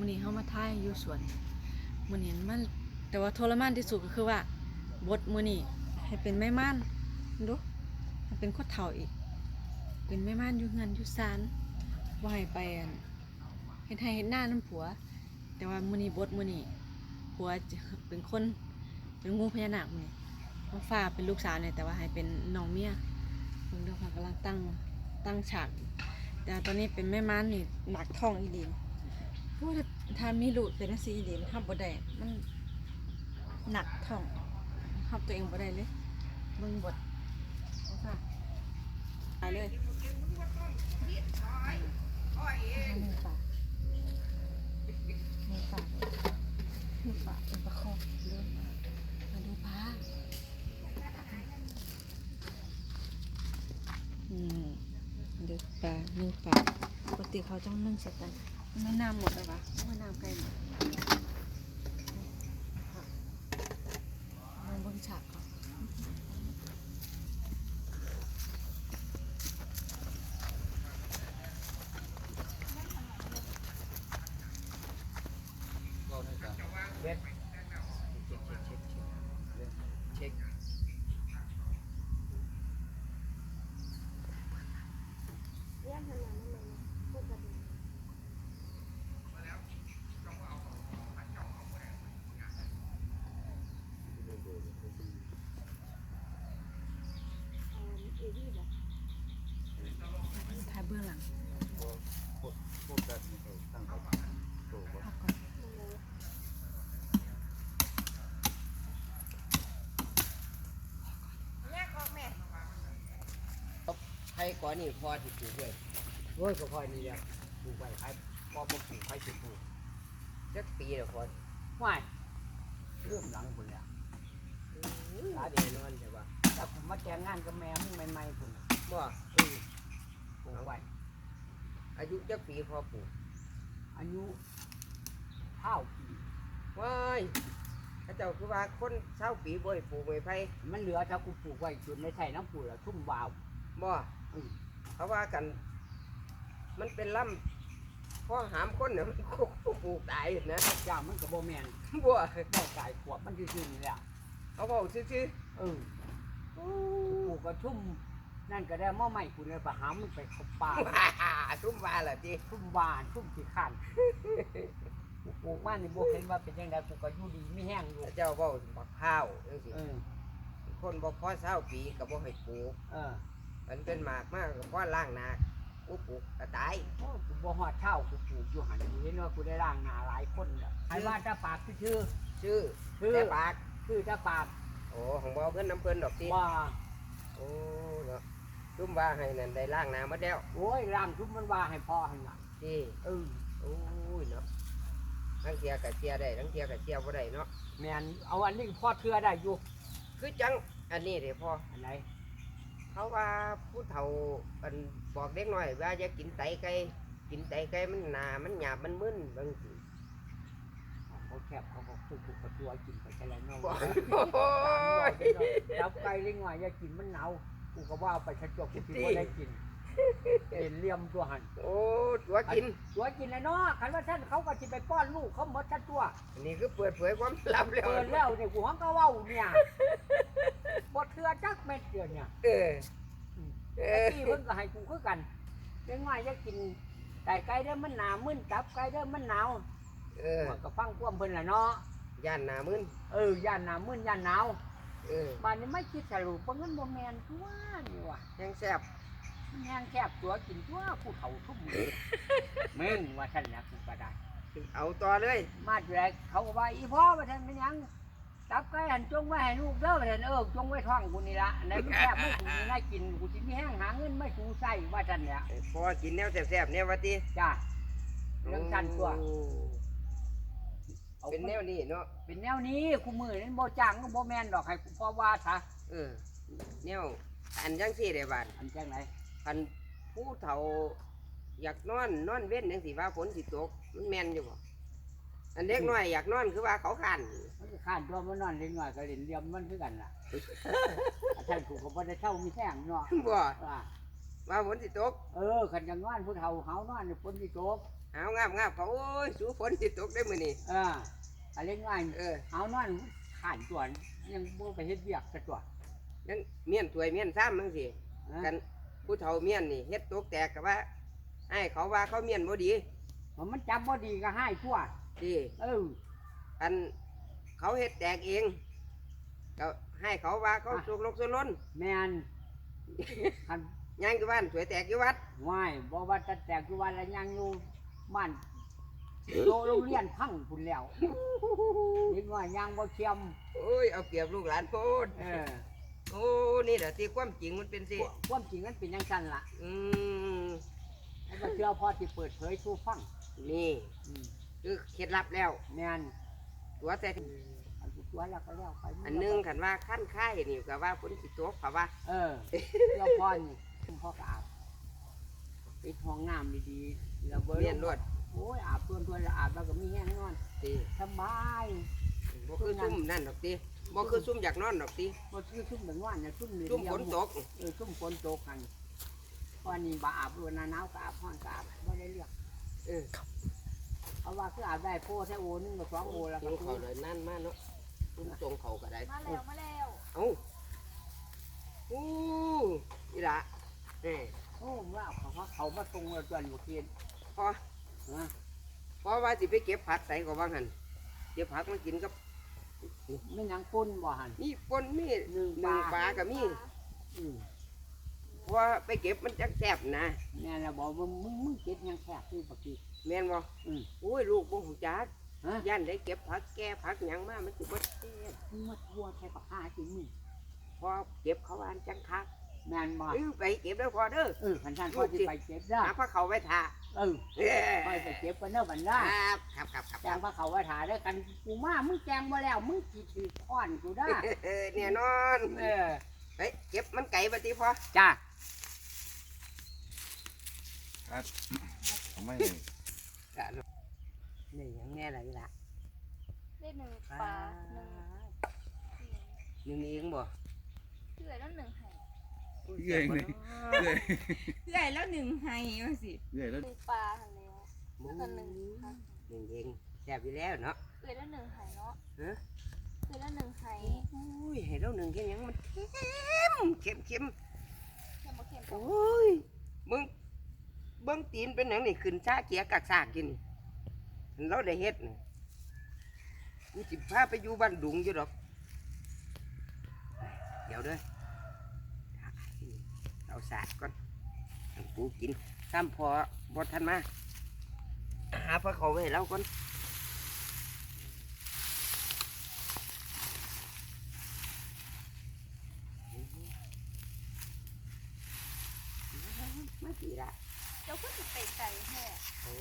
มื้อนี้เฮามาถ่ายอยู่สวนมื้อนี้มันแต่ว่าทรมานที่สุดก็คือว่าบทมื้อนี้ให้เป็นแม่ม่านดูให้เป็นคนเฒ่าอีก เป็นแม่ม่านอยู่เฮือนอยู่ศาลบ่ให้ไปอันเฮ็ดให้เฮ็ดหน้านํผัว แต่ว่ามื้อนี้บทมื้อนี้ผัวเป็นคนเป็นงูพญานาคมื้อนี้น้องฟ้าเป็นลูกสาวเนี่ยแต่ว่าให้เป็นน้องเมียเพิ่นเด้อค่ะกำลังตั้งตั้งฉากแต่ตอนนี้เป็นแม่ม้านนี่หนักท้องอีดีน พราะว่าถ้ามีลูกเป็นจังซี่อีดีนทำบ่ได้มันหนักท้องทำตัวเองบ่ได้เลยเบิ่งบทเอาค่ะไปเลยมือปามือปามือปาเป็นประคองเริ่มาดูพาอืมเดือปลานึ่งปลาปกติเขาต้องนึ่งสร็จแล้ว ไม่น้ำหมดเลยวปะไม่น้ำใกล้หมดมันเบิ่งฉากเขา เช็คเช็คเช็คเช็คเช็ค ถ่ายเบื้องหลัง พวกพวกกันตั้งเขาโตบ่ พักก่อน ใคร ก่อนนี่พอที่ปลูกเลยโอ้ยก็พอนี่แหละปลูกไว้ใครพอมาปลูกใครจะปลูกจักปีแล้วพอไม่เริ่มหลังคนแล้วหลายเดือนนั่นใช่ป่ะแต่ผมมาแต่งงานกับแม่มึงใหม่ๆคุณบ่เออปลูกไว้อายุจักปีพอปลูกอายุเท่าปีว้ายเขาเจ้าคือว่าคนเศร้าปีบ่ให้ปลูกไม้ไผ่มันเหลือถ้ากูปลูกไว้จุดไม่ใช่น้ำปลูกแล้วทุ่มวาวบ่อืม เขาว่ากัน มันเป็นลำพอหามคนเนี่ยมันก็ปลูกตายนะย่ามันกับโบแมนบ่ได้กายขวบมันซื่อๆนี่แหละเขาบอกซื่อเออปลูกกระทุ่มนั่นก็ได้หม้อใหม่กูเลยไปหามันไปเข้าป่าๆว้าทุ่มว่าล่ะจีทุ่มวานทุ่มขี้ขันกูปลูกมาในโบเห็นว่าเป็นยังไงกูก็อยู่ดีไม่แห้งอยู่เขาเจ้าบอกบักข้าวจังซี่เออคนบ่พอเศร้าปีก็บ่ให้ปลูกเออ มันเป็นหมากมากก็พอล่างนากูปลูกก็ตายโอ้กูบ่ฮอดเท่ากูปลูกอยู่หันกูเห็นว่ากูได้ร่างหนาหลายคนแล้วใครว่าจะปากชื่อชื่อชื่อแต่ปากชื่อจะปากโอ้ของบ่เอาเพิ่นน้ำเพิ่นดอกติว่าโอ้เนาะทุ่มว่าให้นั่นได้ล่างนาหมาแล้วโอ้ยร่างทุกมันว่าให้พ่อให้หลังจีเออโอ้ยเนาะทั้งเทียกับเทียได้ทั้งเทียกับเทียบ่ได้เนาะแมนเอาอันนี้พ่อเทือได้อยู่คือจังอันนี้เด้พ่ออันไหน เขาว่าผู้เฒ่าอันบอกเด็กน้อยว่าอย่ากินไตไก่กินไตไก่มันหนามันหยาบมันมึนบางทีเขาแคบเขาก็คือกูกระตัวกินไปแค่ไรเนาะบอกโอ้ยจับไก่เลี้ยงหน่อยอย่ากินมันหนาวกูก็ว่าเอาไปชัดจบกูกินว่าได้กินเห็นเหลี่ยมตัวหันโอ้ตัวกินตัวกินเลยเนาะคันว่าท่านเขาก็จะไปป้อนลูกเขาหมดชัดตัวอันนี้คือเปิดเผยความลับแล้วเปิดแล้วเนี่ยกูห้องก็เว้าเนี่ย บดเทือจักเม็ดเดียวเนี่ยเออเอไอ้อที่เพิ่นก็ให้กูคือกันเลี้ยงหน่อยอย่ากินแต่ไก่เด้อมันหนามึนจับไก่เด้อมันหนาวเออมันก็ฟังความเพิ่นล่ะเนาะย่านหนามึนเออย่านหนามึนย่านหนาวเออบ้านนี้ไม่คิดสรุปเพราะเงินบ่แม่นตัวนี่ว่ะแห้งแซ่บมันแห้งแคบตัวกินตัวผู้เฒ่าทุ่มมือแม่งว่าท่านนะกูก็ได้เอาต่อเลย มาแรกเขาก็ว่าอีพ่อว่าท่านเป็นหยัง จับไก่หันจงไว้ให้ลูกเด้อว่าท่านเออจงไว้ท้องกูนี่ละอันไหนมันแคบไม่กูนี่น่ากินกูสิมีแห้งหาเงินไม่กูใส่ว่าท่านเนี่ยพอกินแนวแซ่บๆเนี่ยวะติจ้าเรื่องท่านตัวโอ้อาเป็นแนวนี้เนาะเป็นแนวนี้กูมือนี่บ่จ้างก็บ่แม่นดอกให้กูพ่อว่าซะเออแนวอันจังสี่ได้บาดอันจังไหนอันผู้เฒ่าอยากนอนนอนเว้นจังสิว่าฝนสิตกมันแม่นอยู่บ่ อันเด็กน้อยอยากนอนคือว่าเขาขันมันก็ข้านตัวมันนอนเล่นหน่อยก็เล่นเหลี่ยมมันคือกันล่ะ อาจารย์กูก็บ่ได้เท่ามีแท่งเนาะบ่ว่าว่าฝนสิตกเออขันจังนอนผู้เฒ่าเฮานอนนี่ฝนสิตกเอางามงามเขาโอ้ยสูฝนสิตกได้มื้อนี้เอออะไรง่ายเออเอานอนขานตัวยังบ่ไปเฮ็ดเวียกซะตัวยังเมียนถวยเมียนซ้ำจังซี่นะกันผู้เฒ่าเมียนนี่เฮ็ดตกแตกก็ว่าให้เขาว่าเขาเมียนบ่ดีว่ามันจับบ่ดีก็ให้ทั่ว ดีเอออันเขาเฮ็ดแตกเองก็ให้เขาว่าเขาสุกลกสุล้นแม่นคันย่างอยู่บ้านสวยแตกอยู่วัดว่ายบ่ว่าจะแตกอยู่วันละยังอยู่บ้านโตโรงเรียนพังพุ่นแล้วนิดหน่อยยังบ่เทียมโอ้ยเอาเปรียบลูกหลานโพดเออโอ้นี่แหละที่ความจริงมันเป็นสิความจริงมันเป็นจังซั่นล่ะ อืมแล้วก็เชื่อพอที่เปิดเผยสู่ฟังนี่อืม คือเคล็ดลับแล้ว แม่นตัวแต่อันตัวแล้วก็แล้วไปอันหนึงคันว่าขั้นค่ายนี่ก็ว่าฝนสิตกเพราะว่า เออเชื่อพอนี่พ่อก็อาบปิดห้องน้ำดีๆแล้วเบิ่เมียนรวด โอ้ยอาบเพื่อนเพื่อนแล้วอาบแล้วก็มีแห้งนอนติสบายบ่คือซุ่มนั่นดอกติบ่คือซุ่มอยากนอนดอกติบ่คือซุ่มแบบว่าเนี่ยซุ่มเดียวซุ่มฝนตกเออซุ่มฝนตกกันเพราะนี่บ่อาบด้วยหน้าหนาวก็อาบร้อนก็อาบบ่ได้เลือกเออ เพราะว่าคืออาบได้โพแท้โอนึงกับสองโอแล้วตก็รงเขาเลยนั่นมาเนาะซุ่มตรงเขาก็ได้มาแล้วมาแล้วเอ้าอู้นี่ล่ะเอ้ยโอ้ว่าเขาว่าเขามาตรงแล้วจนบ่เกียนพอฮะเพราะว่าสิไปเก็บผักใส่ก็ว่าหั่นเก็บผักมากินกับไม่หยังปุ้นบ่หันมีปนมีหนึ่งหนึ่งปปลาลาก็มีอืมเพราะ ว่าไปเก็บมันจักแซ่บนะแม่น่ะบอกว่ามึงมึงเก็บหยังแค่คือปกติแม่นบ่อืมโอ้ยลูกบ่ฮู้จักฮะย่านได้เก็บผักแก่ผักหยังมามันสิบ่แซ่บมึงมาทั่วแค่ปากหากินมึงพอเก็บเขาวานจังคักแม่นบ่เออไปเก็บแล้วพอเด้อเออพันท่านพ่อที่ไปเก็บได้หาผ้าเขาไว้ทาเออเอ้ยพ่อไปเก็บกันเด้อบันคได้รับครับครับครับแจงพระเขาไว้ถ่ายได้กันกูมามึงแจงมาแล้วมึงขีดขีดค้อนกูได้เออเนี่ยนอนเออไปเก็บมันไก่บัดนี้พอจ้า ทำไมจ้ะลูกนี่หยังแน่ล่ะอีหล่ะได้หนึ่งปลาหนึ่งหนึ่งเองบ่เชื่อแล้วหนึ่งไห่เอื่อยเลยเอื่อยใหญ่แล้วหนึ่งไฮว่าสิเอื่อยแล้วหนึ่งปลาหันแล้วหมูแล้วก็หนึ่งค่ะหนึ่งเองแซ่บอยู่แล้วเนาะเชื่อแล้วหนึ่งไห่เนาะฮะเชื่อแล้วหนึ่งไห่อุ้ยให้เราหนึ่งแค่ยังมันเข้มเข้มเข้มแค่มาเข็มโอ้ยมึง เบื้องตีนเป็นหนังนี่ขึ้นชาเกียกักซากกินเราได้เฮ็ดนี่กูจิพาไปอยู่บ้านดุงอยู่ดอก เดี๋ยวเด้อเอาสาดก่อนกูกินซ้ำพอบดทันมาหาพระเขาไว้ให้เราก่อนมาสีละ เจ้าก็จะไปไก่แห่ โอ้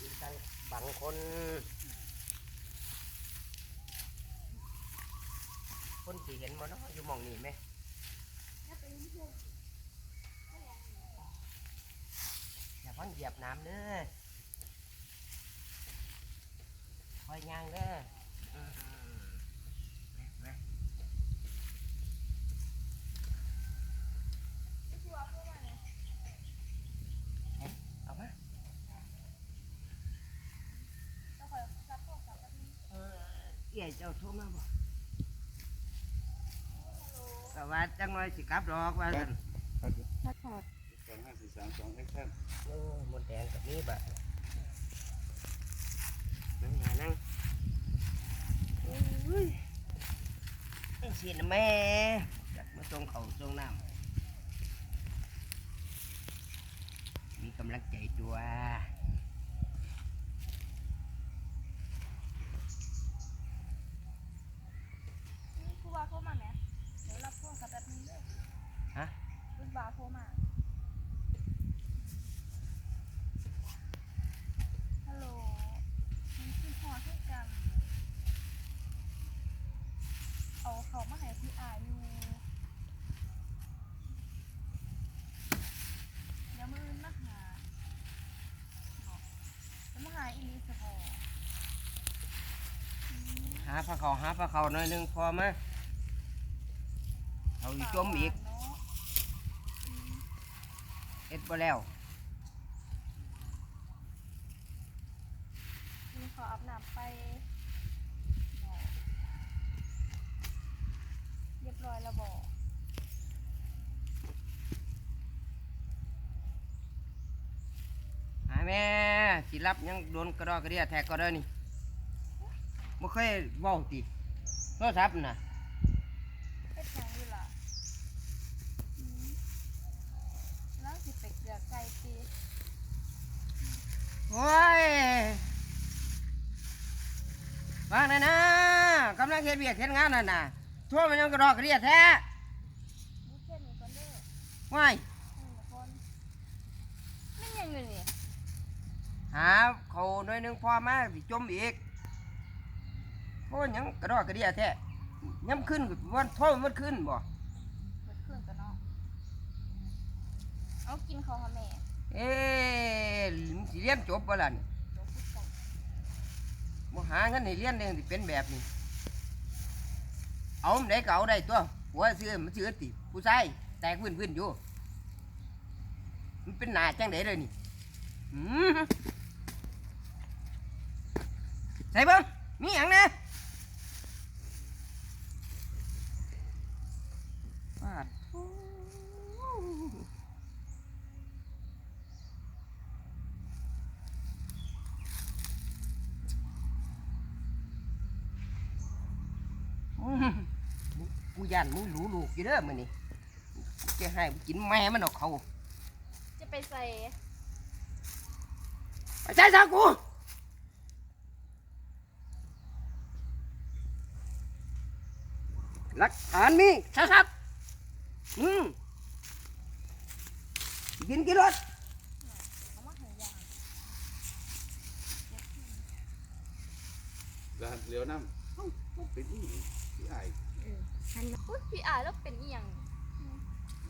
ดีจังบางคน คนสี เห็นบ่เนาะอยู่หมองนี่ไหมอย่าเพันเหยียบน้ำเด้อคอยย่างเด้ออืมๆแม่ชัวร์เพื่อนเนี่ยๆเอามาเจ้าคอยรับโทรศัพท์แบบนี้เออเอี่ยเจ้าโทรมาบ่ แต่ว่าจังน้อยสิกลับดอกว่าซั่นสองห้าสี่สามสองแอคชั่นโอ้ยมดแดงกับนี้บะนั่งหานั่งโอ้ยจังสินะแม่อยากมาส่งเขาวส่งน้ำมีกำลังใจตัว นี่คือว่าโทรมาไหมเดี๋ยวรับโทรศัพท์แบบนี้เลย ฮะรุ่นบาโทรมา ฮัลโหลมันคือพอให้กัน เอาเขามาให้พี่อาอยู่ เดี๋ยวมือมาหาบอกแล้วมาหาอีลิสบอหาพระเขาหาพระเขาหน่อยหนึงพอไหมเอาอีกจมอีก อ็ดบ่แล้วมีขออาบน้ำไปเรียบร้อยแล้วบอกแม่สิรับยังโดนกระดอกกระเดียแทกก็ได้นี่บ่เคยเว้าติโทรศัพท์น่ะ เฮ็ดหยังอยู่ล่ะอืมแล้วสิไปเกลือไก่ตี โอ้ยฟังหนะนะกำลังเฮ็ดเวียกเฮ็ดงานนั่นน่ะทั่วมันยังกระดอกกระเดียแท้นี่เช่นนี้ก่อนเด้อว้ายนี่ละคนมันหยังอยู่นี่หาเขาหน่อยหนึงพอมาสิจมอีกโอ้ยยังกระดอกกระเดียแท้ย้ำขึ้นก็วันโทษมันขึ้นบ่เบิดเครื่องกันเนาะเอากินข้าวหาแม่ เอ๊สิเรียนจบบ่ล่ะนี่เดี๋ยวพูดกันบ่หาเงินให้เรียนเองสิเป็นแบบนี้ เอามันได้ก็เอาได้ตัวหัวซื้อมันซื้อติผู้ชายแตกพื้นพื้นๆอยู่ มันเป็นหนาจังไดเลยนี่หืมใส่เบิ่งมีหยังน่ปาดโถ่อืม กูยันมึงรู้ลูกอยู่เด้อมื้อนี้จะให้มึงกินแม่มันเอาเขาจะไปใส่ไปใช้ซากูหลักฐานมีชัดๆอืมกินกี่รถเอามาให้ยางแล้วเลี้ยวน้ำเอ้ามันเป็นอี หยังที่อายอุ๊ยพี่อายแล้วเป็นอีหยัง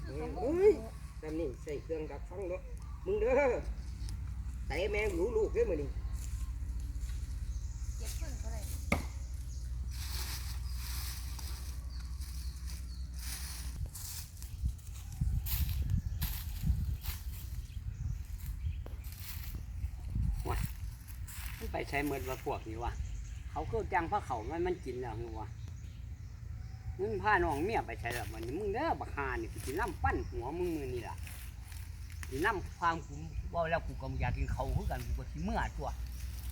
คือเขาหมูเอ้ยแต่นี่ใส่เครื่องดักฟังเนาะมึงเด้อแต่แมงรู้ลูกเด้อมื้อนี้เก็บขึ้นก็ได้มันไปใช้เมิดว่าพวกนี้วะเขาก็จังพระเขามันมันกินแล้วหัวะ มึงพาน้องเมียไปใช้แล้วมันมึงเด้อบักฮานี่กูสิน้ำปั้นหัวมึงมือนี่ล่ะสิน้ำความกูว่าแล้วกูก็อยากกินเขาคือกันกูก็สิเมื่อตัว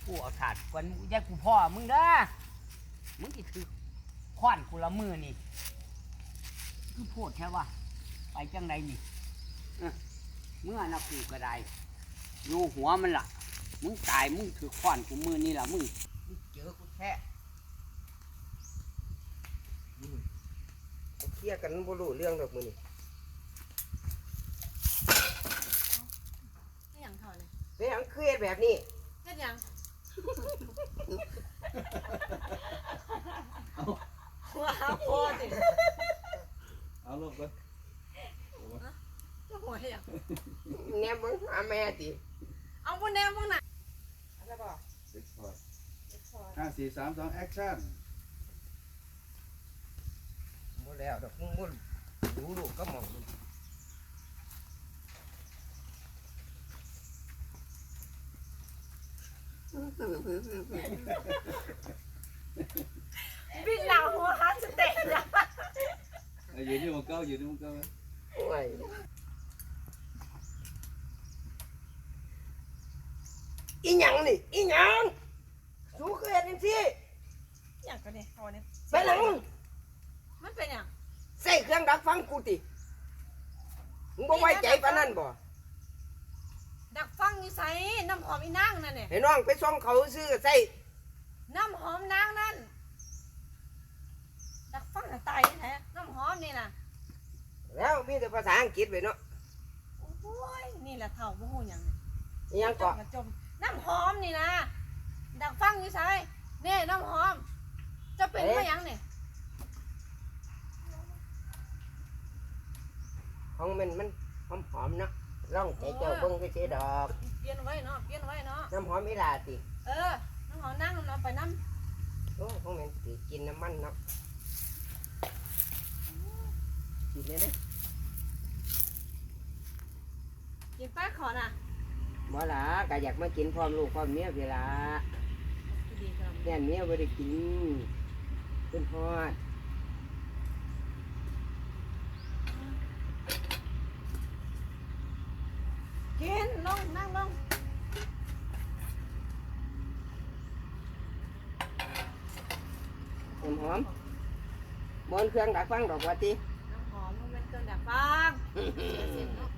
กูเอาถาดกวนแยกกูพ่อมึงเด้อมึงสิถือขวานกูละมือนี่คือโพดแค่ว่าไปจังใดนี่เอ้อเมื่อนะกูก็ได้อยู่หัวมันล่ะ มึงตายมึงถือขวานกูมือนี่ล่ะมึงมึงเจอกูแท้อืมเอาเค ลียร์กันบ่รู้เรื่องดอกมื้อนี้ให้หยังเขาเนี่ยเป็นหยังเครียดแบบนี้เฮ็ดหยังว้าวโคตรดิเอาลงไปเจ้าหัวเฮ็ดหยังแนมมึงหาแม่ติเอาบนแนวมึงน่ะอะไรบ่เด็กพอดห้าสี่สามสองแอคชั่น บ่แล้วดอกมึงบ่รู้ลูกก็มองมึงบินหลังหัวฮันสเต็กอะเอายืนที่มันเก้ายืนที่มันเก้าโอ้ย อีหยังนี่ อีหยังสู้เคยเฮ็ดจังซี่หยังก็เนี่ยเอาเนี่ยไปหลังมึง มันเป็นหยังใส่เครื่องดักฟังกูติมึงบ่ไว้ใจปานนั้นบ่ดักฟังอยู่ไสน้ำหอมอีนางนั่นเนี่ยให้น้องไปส่องเขาซื้อใส่น้ำหอมนางนั่นดักฟังน่ะตายแท้น้ำหอมนี่น่ะแล้วมีแต่ภาษาอังกฤษไว้เนาะโอ้ยนี่แหละเท่าบ่ฮู้หยังอีหยังจก็มกระจมน้ำหอมนี่นะดักฟังอยู่ไสนี่น้ำหอม จะเป็นมาหยังนี่ ของมันมันหอมๆเนาะร่องใจเจ้าเบิ่งก็สิดอกเปลี่ยนไว้เนาะเปลี่ยนไว้เนาะน้ำหอมอีหลาติเออน้ำหอมนั่งน้ำไปน้ำโอ้ของมันสิกินน้ำมันเนาะกินเลยเด้กินป้าขอน่ะบ่ล่ะก็อยากมากินพร้อมลูกพร้อมเมียเวลาดดีครับแน่นเมียบ่ได้กินเป็นฮอด กินลงนั่งลง ห อมหอมบนเครื่องดักฟังดอกว่าติน้ำหอมมันเป็นเครื่องดักฟังเสียงเนาะ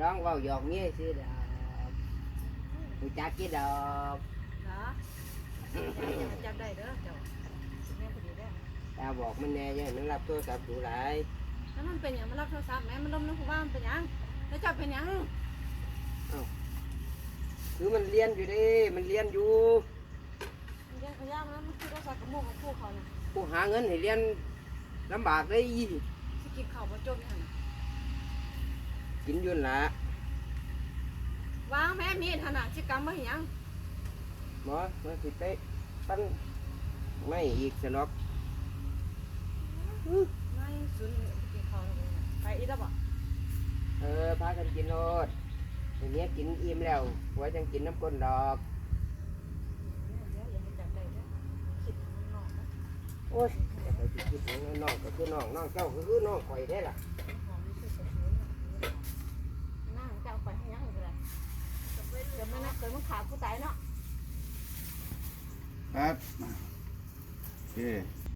ร้องเว้าหยอกเมียซื้อดอกหูจักกี่ดอกเหรอจับได้เด้อเจ้าแม่พอดีเด้อตาบอกมันแน่อยังมันรับโทรศัพท์ดูหลายแล้วมันเป็นอย่างมันรับโทรศัพท์แม่มันล้มนึกว่ามันเป็นหยังแล้วเจ้าเป็นหยังคือมันเรียนอยู่เดิมันเรียนอยู่มันยังพยายามนะมันคือโทรศัพท์กับหมู่กับคู่เขาน่ะ ผู้หาเงินให้เรียนลำบากเลยสิกินข้าวบ่จบนี่หั่นน่ะกินอยุ่นนละวางแม่มีดหั่นน่ะสิกำบ่เห็นหยังหมอมาสิไปปั้นไม่อีกสนอกไม่สุนกินข้าวแล้วบ่ไปอีกแล้วบ่เออพากันกินโนดทีนี้กินอิ่มแล้วหัวจังกินน้ำก้นดอก เดี๋ยวอย่าให้จับได้เด้อคิดมันนอกนะ โอ้ยแต่ไปสิคิดอย่างน้องก็คือน้องน้องเจ้าก็คือน้องข่อยได้ล่ะหอมนี่คือกระสุนน่ะนั่งจะเอาไปให้หยังก็ได้เดี๋ยวมันน่ะเกิดมันขาดผู้ตายเนาะครับโอเค